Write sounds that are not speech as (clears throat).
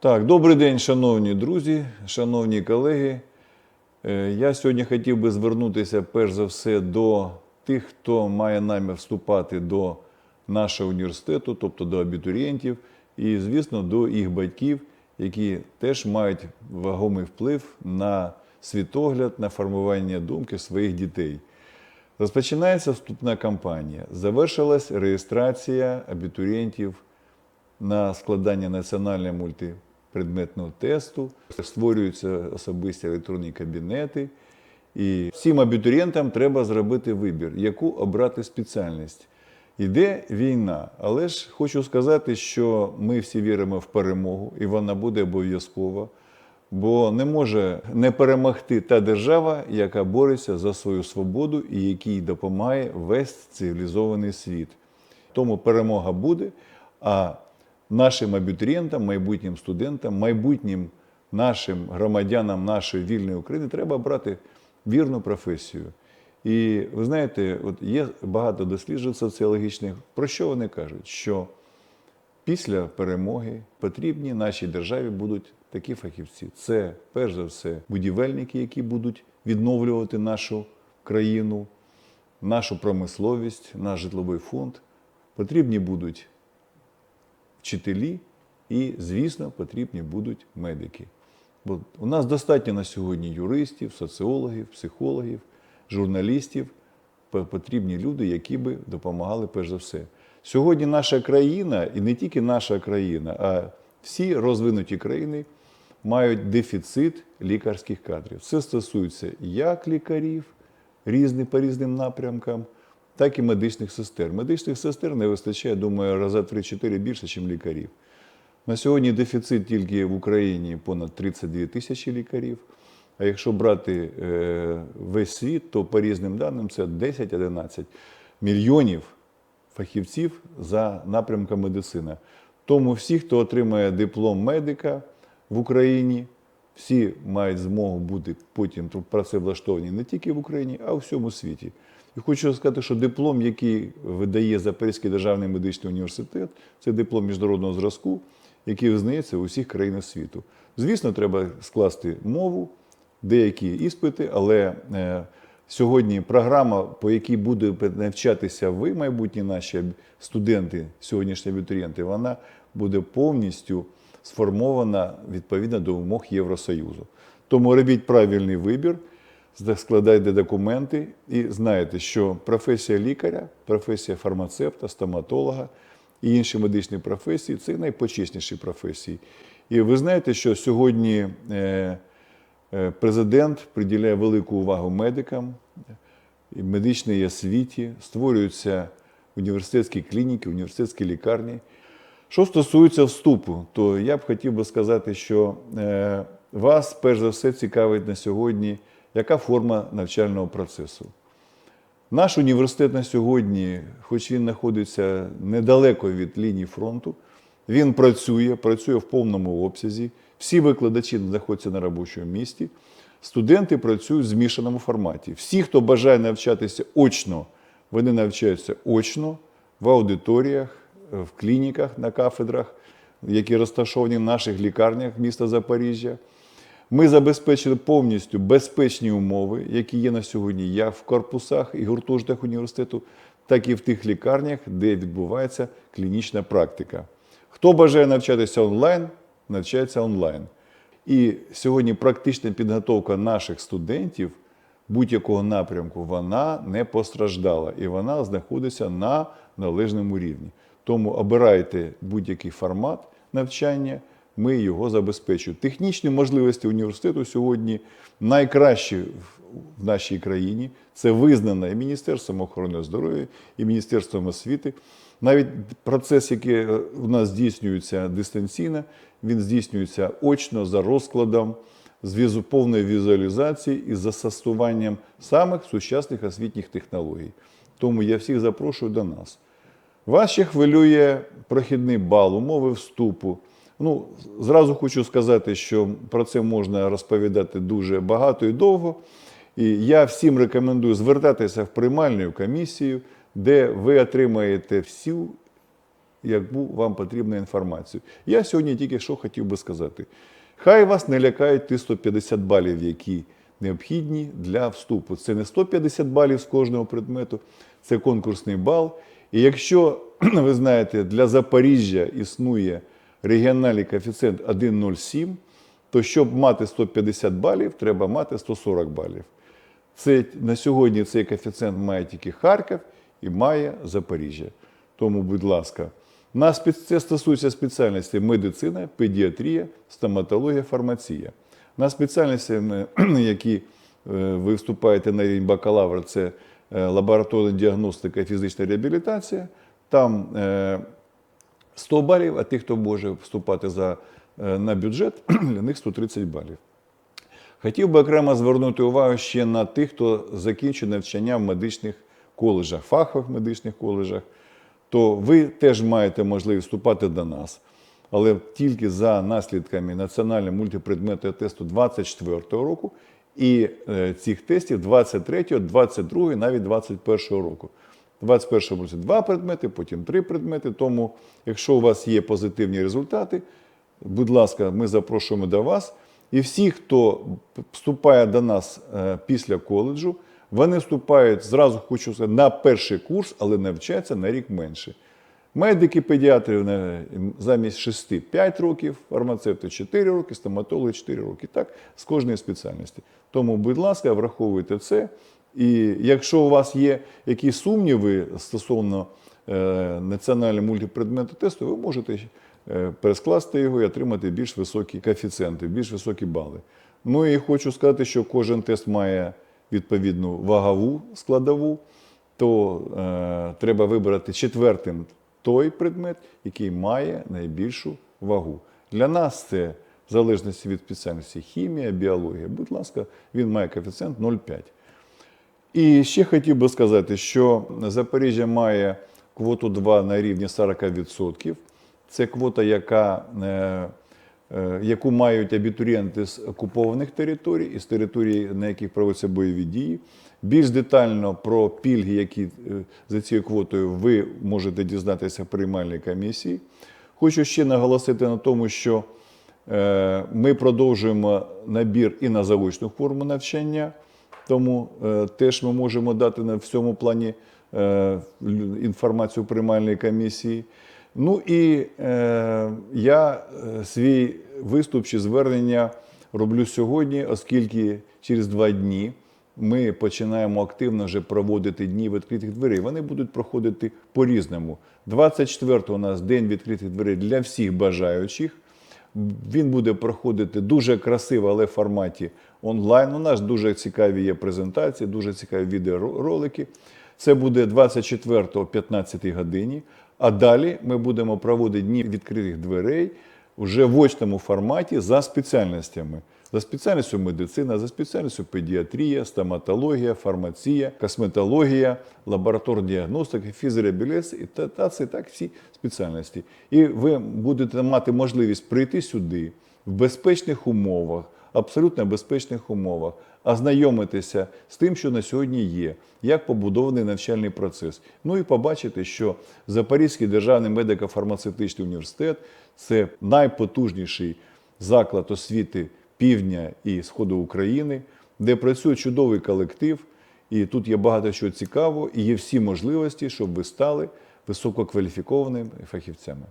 Так, добрий день, шановні друзі, шановні колеги. Е, Я сьогодні хотів би звернутися перш за все до тих, хто має намір вступати до нашого університету, тобто до абітурієнтів, і, звісно, до їх батьків, які теж мають вагомий вплив на світогляд, на формування думки своїх дітей. Розпочинається вступна кампанія. Завершилась реєстрація абітурієнтів на складання національної національного мультипредметного тесту, створюються особисті електронні кабінети. І всім абітурієнтам треба зробити вибір, яку обрати спеціальність. Іде війна, але ж хочу сказати, що ми всі віримо в перемогу, і вона буде обов'язкова, бо не може не перемогти та держава, яка бореться за свою свободу і якій допомагає весь цивілізований світ. Тому перемога буде. А нашим абітурієнтам, майбутнім студентам, майбутнім нашим громадянам нашої вільної України треба брати вірну професію. І ви знаєте, от є багато досліджень соціологічних, про що вони кажуть? Що після перемоги потрібні нашій державі будуть такі фахівці. Це, перш за все, будівельники, які будуть відновлювати нашу країну, нашу промисловість, наш житловий фонд. Потрібні будуть вчителі і, звісно, потрібні будуть медики. Бо у нас достатньо на сьогодні юристів, соціологів, психологів, журналістів, потрібні люди, які би допомагали перш за все. Сьогодні наша країна, і не тільки наша країна, а всі розвинуті країни мають дефіцит лікарських кадрів. Це стосується як лікарів різні по різним напрямкам, так і медичних сестер. Медичних сестер не вистачає, думаю, раза 3-4 більше, ніж лікарів. На сьогодні дефіцит тільки в Україні понад 32 тисячі лікарів. А якщо брати е, весь світ, то по різним даним це 10-11 мільйонів фахівців за напрямком медицина. Тому всі, хто отримає диплом медика в Україні, всі мають змогу бути потім працевлаштовані не тільки в Україні, а у всьому світі. І хочу сказати, що диплом, який видає Запорізький державний медичний університет, це диплом міжнародного зразку, який визнається у всіх країнах світу. Звісно, треба скласти мову, деякі іспити, але е, сьогодні програма, по якій буде навчатися ви, майбутні наші студенти, сьогоднішні абітурієнти, вона буде повністю сформована відповідно до вимог Євросоюзу. Тому робіть правильний вибір, складайте документи і знаєте, що професія лікаря, професія фармацевта, стоматолога і інші медичні професії це найпочесніші професії. І ви знаєте, що сьогодні е, е, президент приділяє велику увагу медикам медичній освіті, створюються університетські клініки, університетські лікарні. Що стосується вступу, то я б хотів би сказати, що е, вас перш за все цікавить на сьогодні, яка форма навчального процесу. Наш університет на сьогодні, хоч він знаходиться недалеко від лінії фронту, він працює, працює в повному обсязі. Всі викладачі знаходяться на робочому місці. Студенти працюють в змішаному форматі. Всі, хто бажає навчатися очно, вони навчаються очно в аудиторіях, в клініках на кафедрах, які розташовані в наших лікарнях міста Запоріжжя. Ми забезпечили повністю безпечні умови, які є на сьогодні як в корпусах і гуртожитках університету, так і в тих лікарнях, де відбувається клінічна практика. Хто бажає навчатися онлайн, навчається онлайн. І сьогодні практична підготовка наших студентів будь-якого напрямку вона не постраждала і вона знаходиться на належному рівні. Тому обирайте будь-який формат навчання, ми його забезпечуємо. Технічні можливості університету сьогодні найкращі в- в нашій країні. Це визнано і Міністерством охорони здоров'я, і Міністерством освіти. Навіть процес, який е, у нас здійснюється дистанційно, він здійснюється очно за розкладом з візу- повної візуалізації і застосуванням самих сучасних освітніх технологій. Тому я всіх запрошую до нас. Вас ще хвилює прохідний бал, умови вступу. Ну, зразу хочу сказати, що про це можна розповідати дуже багато і довго. І я всім рекомендую звертатися в приймальну комісію, де ви отримаєте всю яку вам потрібну інформацію. Я сьогодні тільки що хотів би сказати. Хай вас не лякають ті 150 балів, які необхідні для вступу. Це не 150 балів з кожного предмету, це конкурсний бал. І якщо (clears throat) ви знаєте, для Запоріжжя існує регіональний коефіцієнт 1,07, то щоб мати 150 балів, треба мати 140 балів. Це, на сьогодні цей коефіцієнт має тільки Харків і має Запоріжжя. Тому, будь ласка, на спе- це стосується спеціальності медицина, педіатрія, стоматологія, фармація. На спеціальності, (clears throat) які е, ви вступаєте на рівень бакалавра, це е, лабораторна діагностика і фізична реабілітація. Там е, 100 балів, а тих, хто може вступати за, е, на бюджет, (clears throat) для них 130 балів. Хотів би окремо звернути увагу ще на тих, хто закінчив навчання в медичних коледжах, фахових медичних коледжах, то ви теж маєте можливість вступати до нас. Але тільки за наслідками національного мультипредметного тесту 24 року і е, цих тестів 23, 22, навіть 21 року. У 21 році два предмети, потім три предмети. Тому, якщо у вас є позитивні результати, будь ласка, ми запрошуємо до вас. І всі, хто вступає до нас е, після коледжу, вони вступають зразу хочу сказати, на перший курс, але навчаються на рік менше. Медики, педіатри замість 6 5 років, фармацевти 4 роки, стоматологи 4 роки. Так, з кожної спеціальності. Тому, будь ласка, враховуйте це. І якщо у вас є якісь сумніви стосовно е, національного мультипредмету тесту, ви можете е, перескласти його і отримати більш високі коефіцієнти, більш високі бали. Ну і хочу сказати, що кожен тест має відповідну вагову складову, то е, треба вибрати четвертим той предмет, який має найбільшу вагу. Для нас це в залежності від спеціальності хімія, біологія. Будь ласка, він має коефіцієнт 0,5. І ще хотів би сказати, що Запоріжжя має квоту 2 на рівні 40%. Це квота, яка, е, е, яку мають абітурієнти з окупованих територій і з територій, на яких проводяться бойові дії. Більш детально про пільги, які е, за цією квотою ви можете дізнатися в приймальній комісії. Хочу ще наголосити на тому, що ми продовжуємо набір і на заочну форму навчання. Тому е, теж ми можемо дати на в цьому плані е, інформацію приймальної комісії. Ну і е, я е, свій виступ чи звернення роблю сьогодні, оскільки через два дні ми починаємо активно вже проводити дні відкритих дверей. Вони будуть проходити по-різному. 24-го у нас день відкритих дверей для всіх бажаючих. Він буде проходити дуже красиво, але в форматі онлайн. У нас дуже цікаві є презентації, дуже цікаві відеоролики. Це буде 24 о 15 годині. А далі ми будемо проводити дні відкритих дверей вже в очному форматі за спеціальностями. За спеціальністю медицина, за спеціальністю педіатрія, стоматологія, фармація, косметологія, лабораторна діагностика, фізреабілітація та це так всі спеціальності. І ви будете мати можливість прийти сюди в безпечних умовах, абсолютно безпечних умовах, ознайомитися з тим, що на сьогодні є, як побудований навчальний процес. Ну і побачити, що Запорізький державний медико-фармацевтичний університет це найпотужніший заклад освіти півдня і сходу України, де працює чудовий колектив, і тут є багато чого цікавого, і є всі можливості, щоб ви стали висококваліфікованими фахівцями.